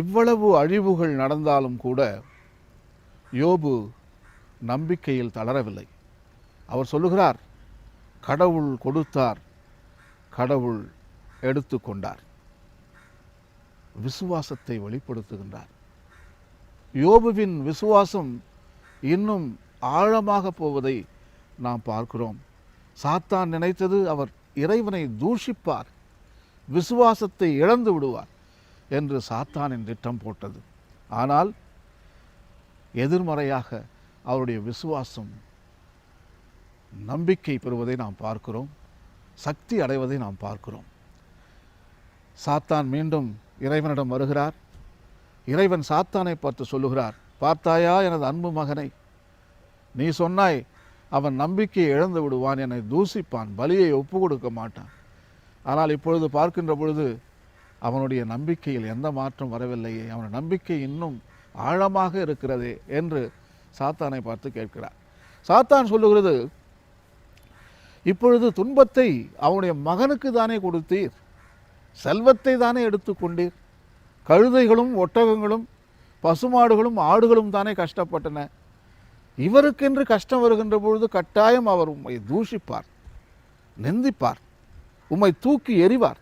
இவ்வளவு அழிவுகள் நடந்தாலும் கூட யோபு நம்பிக்கையில் தளரவில்லை. அவர் சொல்லுகிறார் கடவுள் கொடுத்தார் கடவுள் எடுத்துக்கொண்டார் விசுவாசத்தை வெளிப்படுத்துகின்றார். யோபுவின் விசுவாசம் இன்னும் ஆழமாக போவதை நாம் பார்க்கிறோம். சாத்தான் நினைத்தது அவர் இறைவனை தூஷிப்பார் விசுவாசத்தை இழந்து விடுவார். என்று சாத்தானின் திட்டம் போட்டது. ஆனால் எதிர்மறையாக அவருடைய விசுவாசம் நம்பிக்கை பெறுவதை நாம் பார்க்கிறோம் சக்தி அடைவதை நாம் பார்க்கிறோம். சாத்தான் மீண்டும் இறைவனிடம் வருகிறார். இறைவன் சாத்தானை பார்த்து சொல்லுகிறார் பார்த்தாயா எனது அன்பு மகனை? நீ சொன்னாய் அவன் நம்பிக்கையை இழந்து விடுவான் என்னை தூசிப்பான் பலியை ஒப்பு கொடுக்க மாட்டான். ஆனால் இப்பொழுது பார்க்கின்ற பொழுது அவனுடைய நம்பிக்கையில் எந்த மாற்றம் வரவில்லையே அவனுடைய நம்பிக்கை இன்னும் ஆழமாக இருக்கிறதே என்று சாத்தானை பார்த்து கேட்கிறார். சாத்தான் சொல்லுகிறது இப்பொழுது துன்பத்தை அவனுடைய மகனுக்கு தானே கொடுத்தீர் செல்வத்தை தானே எடுத்துக்கொண்டீர் கழுதைகளும் ஒட்டகங்களும் பசுமாடுகளும் ஆடுகளும் தானே கஷ்டப்பட்டன இவருக்கென்று கஷ்டம் வருகின்ற பொழுது கட்டாயம் அவர் உம்மை தூஷிப்பார் நிந்திப்பார் உம்மை தூக்கி எறிவார்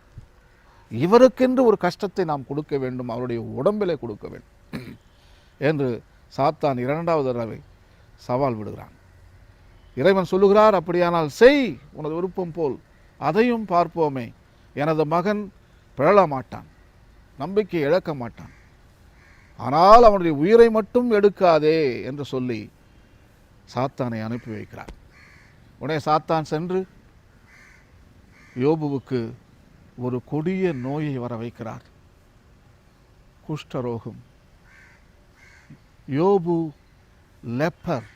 இவருக்கென்று ஒரு கஷ்டத்தை நாம் கொடுக்க வேண்டும் அவருடைய உடம்பிலே கொடுக்க வேண்டும். என்று சாத்தான் இரண்டாவது தடவை சவால் விடுகிறான். இறைவன் சொல்லுகிறார் அப்படியானால் செய் உனது விருப்பம் போல் அதையும் பார்ப்போமே. எனது மகன் பிழல மாட்டான் நம்பிக்கை இழக்க மாட்டான். ஆனால் அவனுடைய உயிரை மட்டும் எடுக்காதே என்று சொல்லி சாத்தானை அனுப்பி வைக்கிறார். உடனே சாத்தான் சென்று யோபுவுக்கு ஒரு கொடிய நோயை வர வைக்கிறார் குஷ்டரோகம். யோபு லெப்பர்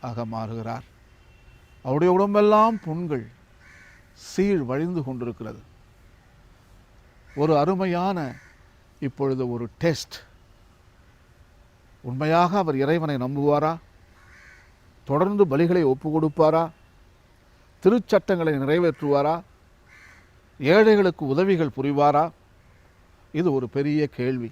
ஆக மாறுகிறார். அவருடைய உடம்பெல்லாம் புண்கள் சீழ் வழிந்து கொண்டிருக்கிறது. ஒரு அருமையான இப்பொழுது ஒரு டெஸ்ட். உண்மையாக அவர் இறைவனை நம்புவாரா? தொடர்ந்து பலிகளை ஒப்பு கொடுப்பாரா? திருச்சட்டங்களை நிறைவேற்றுவாரா? ஏழைகளுக்கு உதவிகள் புரிவாரா? இது ஒரு பெரிய கேள்வி.